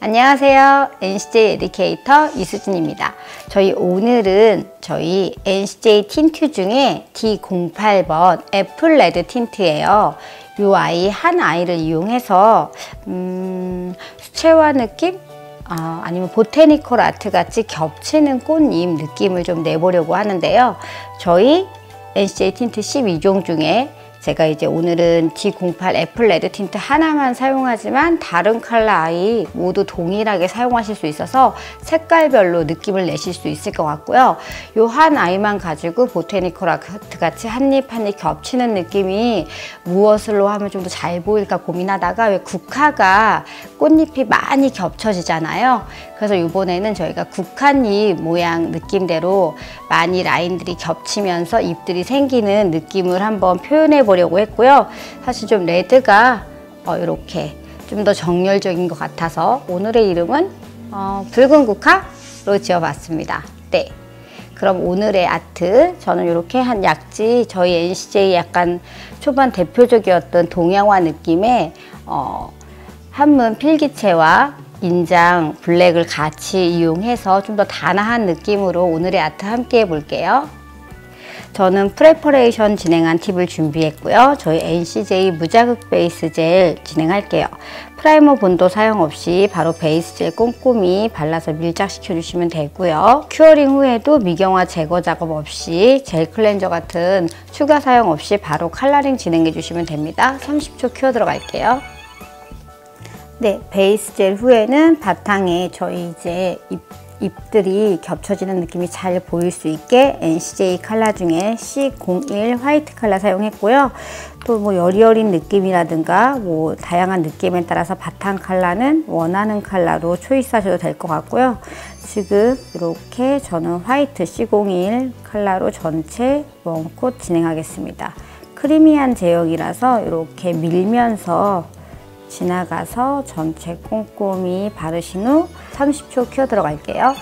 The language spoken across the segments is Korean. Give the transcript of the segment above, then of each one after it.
안녕하세요. NCJ 에듀케이터 이수진입니다. 저희 오늘은 저희 NCJ 틴트 중에 D08번 애플 레드 틴트예요. 이 아이 한 아이를 이용해서 음, 수채화 느낌? 어, 아니면 보테니컬 아트 같이 겹치는 꽃잎 느낌을 좀 내보려고 하는데요. 저희 NCJ 틴트 12종 중에 제가 이제 오늘은 G08 애플 레드 틴트 하나만 사용하지만 다른 컬러 아이 모두 동일하게 사용하실 수 있어서 색깔별로 느낌을 내실 수 있을 것 같고요. 이한 아이만 가지고 보테니컬 아트 같이 한입 한입 겹치는 느낌이 무엇을로 하면 좀 더 잘 보일까 고민하다가 왜 국화가 꽃잎이 많이 겹쳐지잖아요. 그래서 이번에는 저희가 국화잎 모양 느낌대로 많이 라인들이 겹치면서 잎들이 생기는 느낌을 한번 표현해 보려고 했고요. 사실 좀 레드가 어, 이렇게 좀 더 정열적인 것 같아서 오늘의 이름은 어, 붉은 국화로 지어봤습니다. 네. 그럼 오늘의 아트 저는 이렇게 한 약지 저희 NCJ 약간 초반 대표적이었던 동양화 느낌의 어, 한문 필기체와 인장 블랙을 같이 이용해서 좀 더 단아한 느낌으로 오늘의 아트 함께 해볼게요. 저는 프레퍼레이션 진행한 팁을 준비했고요. 저희 NCJ 무자극 베이스 젤 진행할게요. 프라이머 본도 사용 없이 바로 베이스 젤 꼼꼼히 발라서 밀착시켜 주시면 되고요. 큐어링 후에도 미경화 제거 작업 없이 젤 클렌저 같은 추가 사용 없이 바로 칼라링 진행해 주시면 됩니다. 30초 큐어 들어갈게요. 네, 베이스 젤 후에는 바탕에 저희 이제 잎, 잎들이 겹쳐지는 느낌이 잘 보일 수 있게 NCJ 컬러 중에 C01 화이트 컬러 사용했고요. 또 뭐 여리여린 느낌이라든가 뭐 다양한 느낌에 따라서 바탕 컬러는 원하는 컬러로 초이스하셔도 될 것 같고요. 지금 이렇게 저는 화이트 C01 컬러로 전체 원콧 진행하겠습니다. 크리미한 제형이라서 이렇게 밀면서 지나가서 전체 꼼꼼히 바르신 후 30초 큐어 들어갈게요.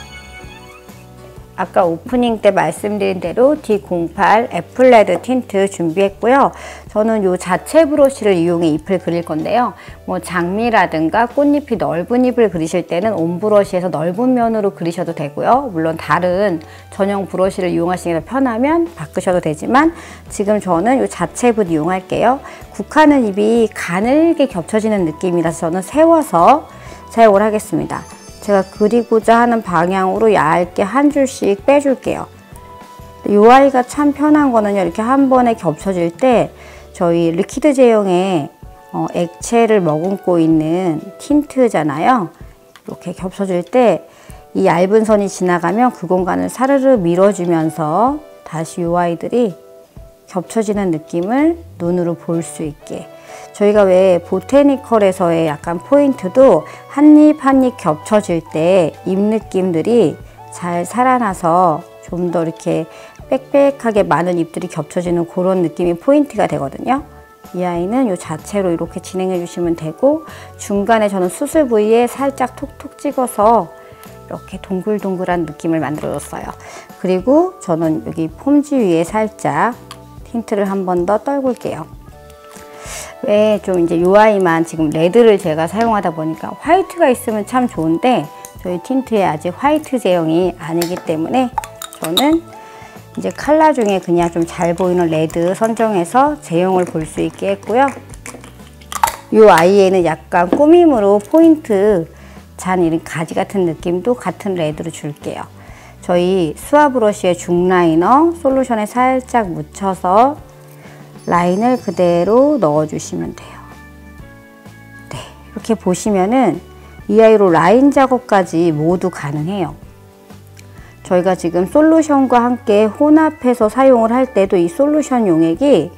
아까 오프닝 때 말씀드린 대로 D08 애플레드 틴트 준비했고요. 저는 이 자체 브러쉬를 이용해 잎을 그릴 건데요. 뭐 장미라든가 꽃잎이 넓은 잎을 그리실 때는 온 브러쉬에서 넓은 면으로 그리셔도 되고요. 물론 다른 전용 브러쉬를 이용하시기 더 편하면 바꾸셔도 되지만 지금 저는 이 자체 붓 이용할게요. 국화는 잎이 가늘게 겹쳐지는 느낌이라서 저는 세워서 사용을 하겠습니다. 제가 그리고자 하는 방향으로 얇게 한 줄씩 빼줄게요. 이 아이가 참 편한 거는요. 이렇게 한 번에 겹쳐질 때 저희 리퀴드 제형의 어, 액체를 머금고 있는 틴트잖아요. 이렇게 겹쳐질 때 이 얇은 선이 지나가면 그 공간을 사르르 밀어주면서 다시 이 아이들이 겹쳐지는 느낌을 눈으로 볼 수 있게 저희가 왜 보테니컬에서의 약간 포인트도 한입 한입 겹쳐질 때잎 느낌들이 잘 살아나서 좀 더 이렇게 빽빽하게 많은 잎들이 겹쳐지는 그런 느낌이 포인트가 되거든요. 이 아이는 이 자체로 이렇게 진행해 주시면 되고 중간에 저는 수술 부위에 살짝 톡톡 찍어서 이렇게 동글동글한 느낌을 만들어 줬어요. 그리고 저는 여기 폼지 위에 살짝 틴트를 한 번 더 떨굴게요. 왜 좀 이제 요 아이만 지금 레드를 제가 사용하다 보니까 화이트가 있으면 참 좋은데 저희 틴트에 아직 화이트 제형이 아니기 때문에 저는 이제 칼라 중에 그냥 좀 잘 보이는 레드 선정해서 제형을 볼 수 있게 했고요. 이 아이에는 약간 꾸밈으로 포인트 잔 이런 가지 같은 느낌도 같은 레드로 줄게요. 저희 수화 브러쉬의 중 라이너 솔루션에 살짝 묻혀서 라인을 그대로 넣어주시면 돼요. 네, 이렇게 보시면은 이 아이로 라인 작업까지 모두 가능해요. 저희가 지금 솔루션과 함께 혼합해서 사용을 할 때도 이 솔루션 용액이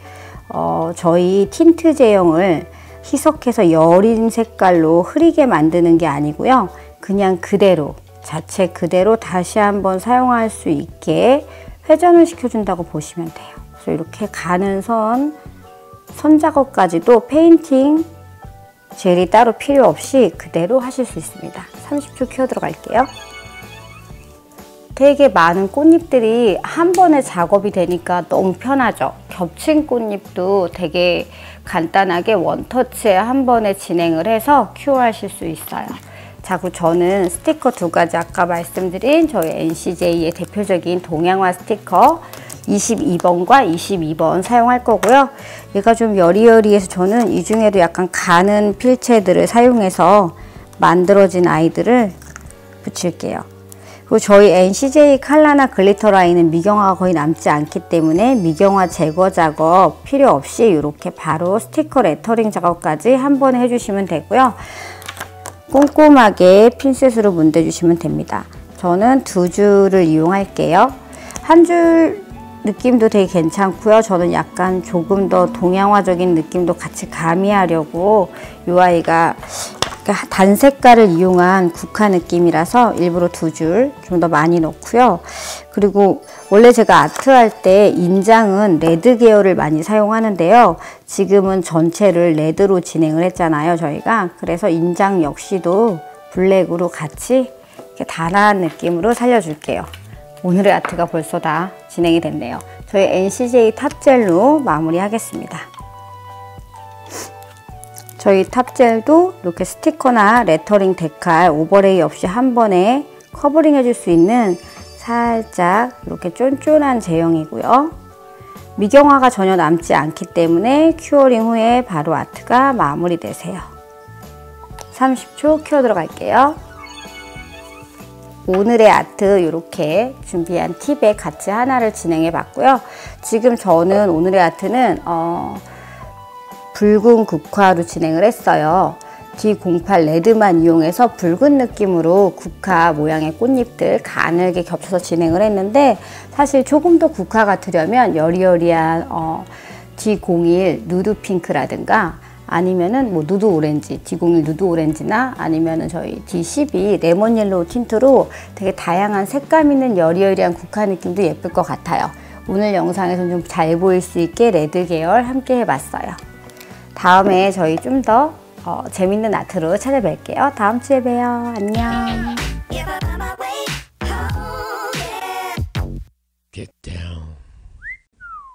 어, 저희 틴트 제형을 희석해서 여린 색깔로 흐리게 만드는 게 아니고요. 그냥 그대로 자체 그대로 다시 한번 사용할 수 있게 회전을 시켜준다고 보시면 돼요. 그래서 이렇게 가는 선, 선 작업까지도 페인팅 젤이 따로 필요 없이 그대로 하실 수 있습니다. 30초 키워 들어갈게요. 되게 많은 꽃잎들이 한 번에 작업이 되니까 너무 편하죠. 겹친 꽃잎도 되게 간단하게 원터치에 한 번에 진행을 해서 큐어하실 수 있어요. 자꾸 저는 스티커 두 가지 아까 말씀드린 저희 NCJ의 대표적인 동양화 스티커 22번과 22번 사용할 거고요. 얘가 좀 여리여리해서 저는 이 중에도 약간 가는 필체들을 사용해서 만들어진 아이들을 붙일게요. 그리고 저희 NCJ 칼라나 글리터 라인은 미경화가 거의 남지 않기 때문에 미경화 제거 작업 필요 없이 이렇게 바로 스티커 레터링 작업까지 한 번에 해주시면 되고요. 꼼꼼하게 핀셋으로 문대주시면 됩니다. 저는 두 줄을 이용할게요. 한 줄 느낌도 되게 괜찮고요. 저는 약간 조금 더 동양화적인 느낌도 같이 가미하려고 이 아이가 단 색깔을 이용한 국화 느낌이라서 일부러 두 줄 좀 더 많이 넣고요. 그리고 원래 제가 아트 할 때 인장은 레드 계열을 많이 사용하는데요. 지금은 전체를 레드로 진행을 했잖아요. 저희가. 그래서 인장 역시도 블랙으로 같이 이렇게 단아한 느낌으로 살려줄게요. 오늘의 아트가 벌써 다 진행이 됐네요. 저희 NCJ 탑젤로 마무리하겠습니다. 저희 탑젤도 이렇게 스티커나 레터링 데칼 오버레이 없이 한 번에 커버링 해줄 수 있는 살짝 이렇게 쫀쫀한 제형이고요. 미경화가 전혀 남지 않기 때문에 큐어링 후에 바로 아트가 마무리되세요. 30초 큐어 들어갈게요. 오늘의 아트 이렇게 준비한 팁에 같이 하나를 진행해 봤고요. 지금 저는 오늘의 아트는 어, 붉은 국화로 진행을 했어요. D08 레드만 이용해서 붉은 느낌으로 국화 모양의 꽃잎들 가늘게 겹쳐서 진행을 했는데 사실 조금 더 국화 같으려면 여리여리한 어, D01 누드 핑크라든가 아니면은 뭐 누드 오렌지, D01 누드 오렌지나 아니면은 저희 D12 레몬 옐로우 틴트로 되게 다양한 색감 있는 여리여리한 국화 느낌도 예쁠 것 같아요. 오늘 영상에서는 좀 잘 보일 수 있게 레드 계열 함께 해봤어요. 다음에 저희 좀더 어, 재밌는 아트로 찾아뵐게요. 다음 주에 봬요. 안녕.